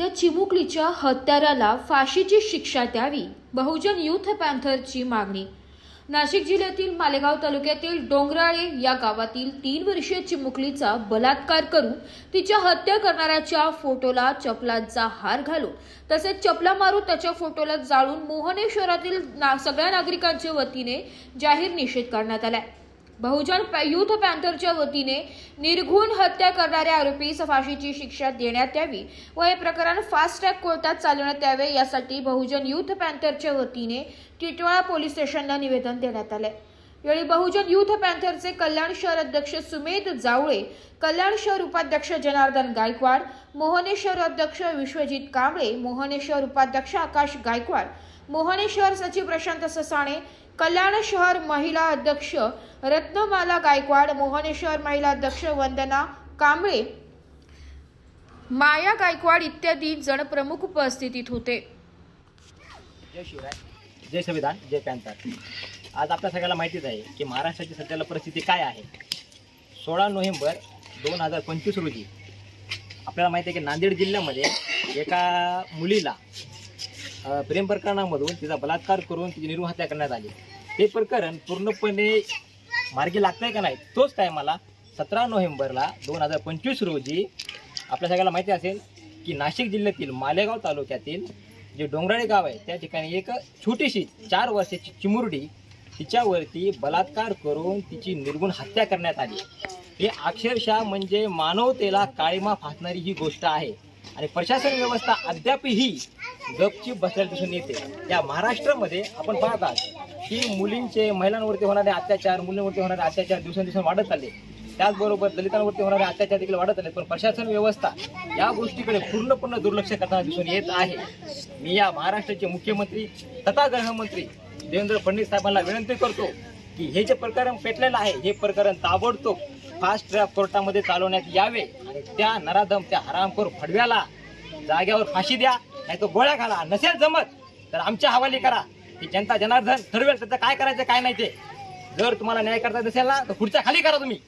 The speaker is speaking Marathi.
त्या चिमुकलीच्या हत्याराला फाशीची शिक्षा द्यावी बहुजन युथ पॅन्थरची मागणी. नाशिक जिल्ह्यातील मालेगाव तालुक्यातील डोंगराळे या गावातील तीन वर्षीय चिमुकलीचा बलात्कार करून तिच्या हत्या करणाऱ्याच्या फोटोला चपलाचा हार घालून तसेच चपला मारून त्याच्या फोटोला जाळून मोहने शहरातील ना सगळ्या नागरिकांच्या वतीने जाहीर निषेध करण्यात आलाय. बहुजन युथ पॅन्थरच्या वतीने निर्घुण हत्या करणाऱ्या आरोपीस फाशीची शिक्षा देण्यात यावी व हे प्रकरण फास्ट ट्रॅक कोर्टात चालवण्यात यावे यासाठी बहुजन युथ पॅन्थरच्या वतीने टिटवाळा पोलीस स्टेशनला निवेदन देण्यात आले यावेळी बहुजन युथ पॅन्थरचे कल्याण शहर अध्यक्ष सुमेध जावळे कल्याण शहर उपाध्यक्ष जनार्दन गायकवाड मोहने शहर अध्यक्ष विश्वजित कांबळे मोहने शहर उपाध्यक्ष आकाश गायकवाड मोहने शहर सचिव प्रशांत ससाणे कल्याण शहर महिला अध्यक्ष रत्नमाला गायकवाड मोहने शहर महिला अध्यक्ष वंदना कांबळे माया गायकवाड इत्यादी जण प्रमुख उपस्थितीत होते. जय शिवराय. जय संविधान जय पॅन्थर. आज आपल्या सगळ्याला माहितीच आहे की महाराष्ट्राची सध्याला परिस्थिती काय आहे. सोळा नोव्हेंबर दोन हजार पंचवीस रोजी आपल्याला माहिती आहे की नांदेड जिल्ह्यामध्ये एका मुलीला प्रेम प्रकरणामधून तिचा बलात्कार करून तिची निर्मूळ हत्या करण्यात आली. हे प्रकरण पूर्णपणे मार्गी लागतंय का नाही तोच टायमाला सतरा नोव्हेंबरला दोन हजार पंचवीस रोजी आपल्या सगळ्याला माहिती असेल की नाशिक जिल्ह्यातील मालेगाव तालुक्यातील जे डोंगराळे गाव आहे त्या ठिकाणी एक छोटीशी चार वर्षाची चिमुरडी तिच्यावरती बलात्कार करून तिची निर्गुण हत्या करण्यात आली. हे अक्षरशः म्हणजे मानवतेला काळीमा फासणारी ही गोष्ट आहे. आणि प्रशासन व्यवस्था अद्यापही गपची बसलेली दिसून येते. या महाराष्ट्रामध्ये आपण पाहतात की मुलींचे महिलांवरती होणारे अत्याचार मुलींवरती होणारे अत्याचार दिवसेंदिवस वाढत चालले. त्याचबरोबर दलितांवरती होणारे अत्याचार देखील वाढत आले पण प्रशासन व्यवस्था या गोष्टीकडे पूर्णपणे दुर्लक्ष करताना दिसून येत आहे. मी या महाराष्ट्राचे मुख्यमंत्री तथा गृहमंत्री देवेंद्र फडणवीस साहेबांना विनंती करतो की हे जे प्रकरण पेटलेलं आहे हे प्रकरण ताबडतोब फास्ट ट्रॅक कोर्टामध्ये चालवण्यात यावे आणि त्या नराधम त्या हरामखोर फडव्याला जाग्यावर फाशी द्या नाही तो गोळ्या घाला नसेल जमत तर आमच्या हवाली करा. की जनता जनार्दन ठरवेल त्याचं काय करायचं काय नाही ते. जर तुम्हाला न्याय करता नसेल ना तर पुढच्या खाली करा तुम्ही.